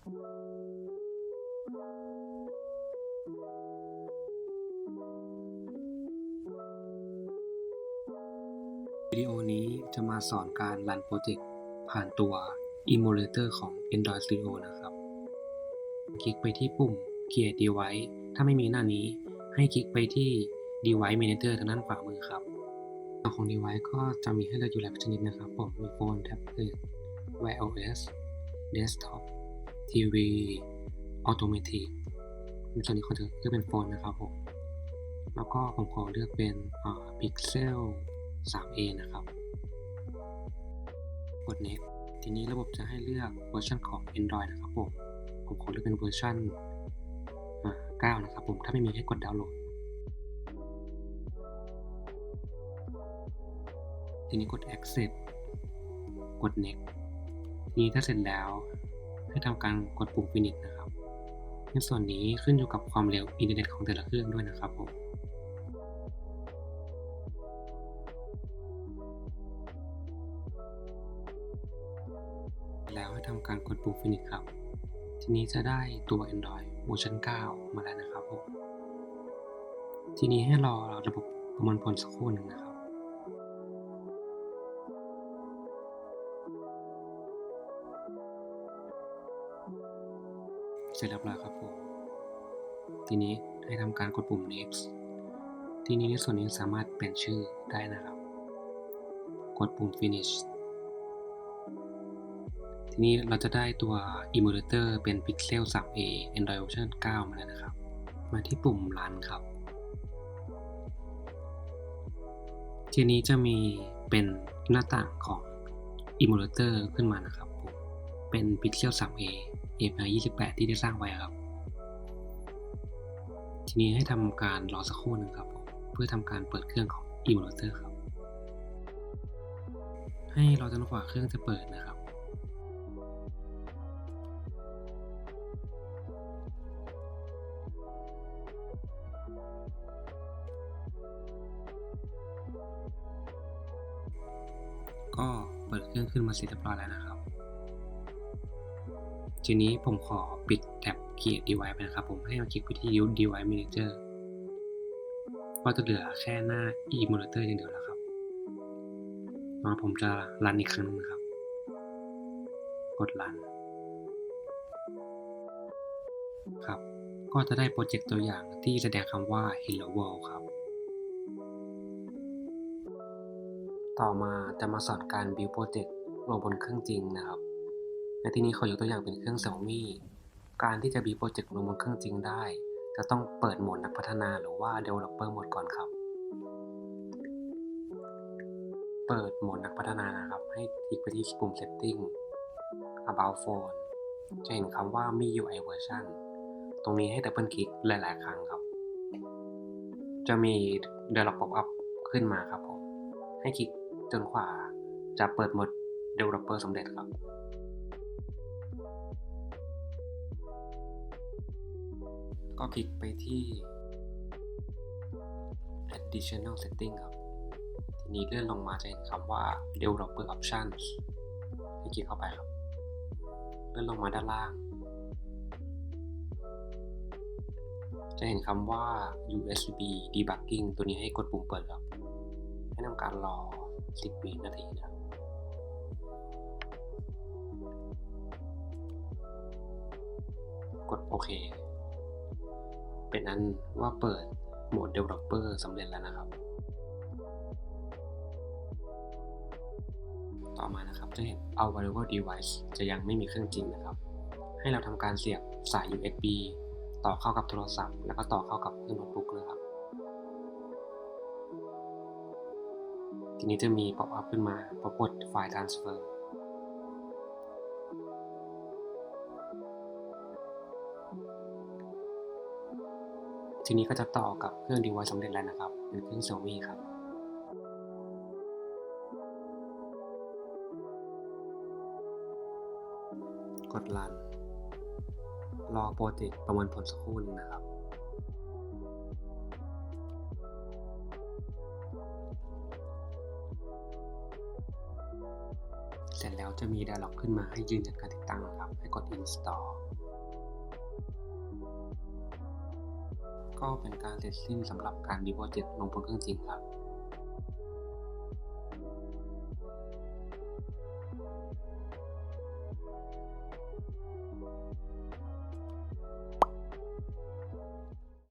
วิดีโอนี้จะมาสอนการรันโปรเจกต์ผ่านตัว Emulator ของ Android Studio นะครับ คลิกไปที่ปุ่ม Create Device ถ้าไม่มีหน้านี้ให้คลิกไปที่ Device Manager ทางด้านขวามือครับตัวของ Device ก็จะมีให้เลือกอยู่หลายชนิดนะครับผมมีโฟนแท็บเล็ต Wear OS Desktop TV Automatic ในส่วนนี้เขาจะเลือกเป็นโฟนนะครับผม แล้วก็ผมขอเลือกเป็นอ่า Pixel 3a นะครับ กด next ทีนี้ระบบจะให้เลือกเวอร์ชันของ Android นะครับผม ผมขอเลือกเป็นเวอร์ชันอ่า9นะครับผม ถ้าไม่มีให้กดดาวน์โหลด ทีนี้กด accept กด next ทีนี้ถ้าเสร็จแล้ว ให้ทำการกดปุ่ม finish นะครับ ในส่วนนี้ขึ้นอยู่กับความเร็วอินเทอร์เน็ตของแต่ละเครื่องด้วยนะครับผมแล้วให้ทำการกดปุ่ม finish ครับ ทีนี้จะได้ตัว Android เวอร์ชัน9มาแล้วนะครับผม ทีนี้ให้รอระบบประมวลผลสักครู่หนึ่งนะครับ สร็จเรียบร้อยครับผม ทีนี้ให้ทำการกดปุ่ม next ทีนี้ในส่วนนี้สามารถเปลี่ยนชื่อได้นะครับ กดปุ่ม finish ทีนี้เราจะได้ตัว emulator เป็น Pixel 3a Android version 9 มาแล้วนะครับ มาที่ปุ่ม run ครับ ทีนี้จะมีเป็นหน้าต่างของ emulator ขึ้นมานะครับ เป็น Pixel 3a API 28 ที่ได้สร้างไว้ครับ ทีนี้ให้ทำการรอสักครู่หนึงครับ เพื่อทำการเปิดเครื่องของ emulator ครับ ให้รอจนกว่าเครื่องจะเปิดนะครับก็เปิดเครื่องขึ้นมาเสร็จเรียบร้อยแล้วนะครับ ทีนี้ผมขอปิดแท็บ Create Device ไปนะครับ ผมให้มาคลิกไปที่ Device Manager ก็จะเหลือแค่หน้า Emulator อย่างเดียวแล้วครับมาผมจะรันอีกครั้งหนึงนะครับ กดรัน ครับ ก็จะได้โปรเจกต์ตัวอย่างที่แสดงคำว่า Hello World ครับ ต่อมาจะมาสอนการ build project ลงบนเครื่องจริงนะครับ ในที่นี้ขอยกตัวอย่างเป็นเครื่อง Xiaomi การที่จะ build project ลงบนเครื่องจริงได้ จะต้องเปิดโหมดนักพัฒนาหรือว่า developer mode ก่อนครับ เปิดโหมดนักพัฒนานะครับ ให้คลิกไปที่ปุ่ม setting about phone จะเห็นคำว่า MIUI version ตรงนี้ให้ดับเบิลคลิกหลาย ๆ ครั้งครับ จะมี dialog pop-up ขึ้นมาครับผม ให้คลิกจนกว่าจะเปิดโหมด developer สำเร็จครับ ก็คลิกไปที่ additional setting ครับ ทีนี้เลื่อนลงมาจะเห็นคำว่า developer options ให้คลิกเข้าไปครับ เลื่อนลงมาด้านล่าง จะเห็นคำว่า USB debugging ตัวนี้ให้กดปุ่มเปิดครับ ให้ทำการรอ 10วินาทีนะครับกดโอเค เป็นอันว่าเปิดโหมด Developer สำเร็จแล้วนะครับ ต่อมานะครับจะเห็น Available Device จะยังไม่มีเครื่องจริงนะครับ ให้เราทำการเสียบสาย USB ต่อเข้ากับโทรศัพท์ แล้วก็ต่อเข้ากับเครื่องโน้ตบุ๊กนะครับ ทีนี้จะมี pop up ขึ้นมาพอกดไฟล์ transfer ทีนี้ก็จะต่อกับเครื่อง device สำเร็จแล้วนะครับ เป็นเครื่อง Xiaomi ครับกดรัน รอโปรเจกต์ประมวลผลสักครู่นึงนะครับ เสร็จแล้วจะมี dialog ขึ้นมาให้ยืนยันการติดตั้งนะครับ ให้กด install ก็เป็นการเสร็จสิ้นสำหรับการ deploy 7ลงบนเครื่องจริงครับ